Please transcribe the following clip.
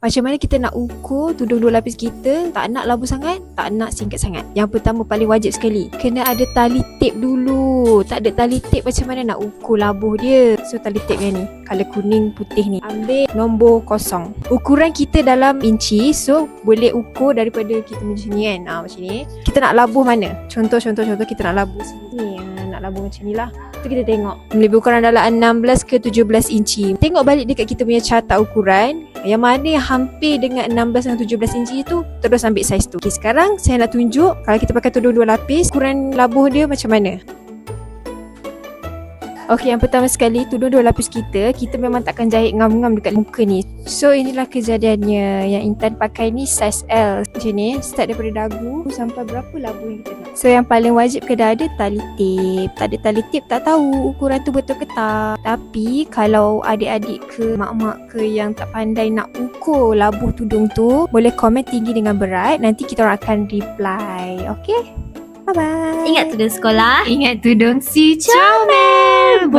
Macam mana kita nak ukur tudung dua lapis kita? Tak nak labu sangat Tak nak singkat sangat. Yang pertama paling wajib sekali Kena ada tali tape dulu. Tak ada tali tape macam mana nak ukur labuh dia. So tali tape yang ni Color kuning putih ni. Ambil nombor kosong. Ukuran kita dalam inci So boleh ukur daripada kita macam ni kan? Ha, Macam ni. Kita nak labuh mana? Contoh-contoh-contoh kita nak labuh sini. Nak labuh macam ni lah Tu kita tengok. Lebih ukuran dalam 16 ke 17 inci. Tengok balik dekat kita punya carta ukuran Yang mana yang hampir dengan 16 dan 17 inci tu Terus ambil saiz tu. Okay sekarang saya nak tunjuk Kalau kita pakai tudung dua lapis Ukuran labuh dia macam mana Okey, yang pertama sekali tudung dua lapis kita, kita memang takkan jahit ngam-ngam dekat muka ni. So inilah kejadiannya. Yang Intan pakai ni size L. Macam ni, start daripada dagu sampai berapa labu yang kita nak. So yang paling wajib kena ada tali tape. Tak ada tali tape tak tahu ukuran tu betul ke tak. Tapi kalau adik-adik ke mak-mak ke yang tak pandai nak ukur labuh tudung tu, boleh komen tinggi dengan berat. Nanti kita orang akan reply. Okay? Bye-bye. Ingat tudung sekolah. Ingat tudung si Comel.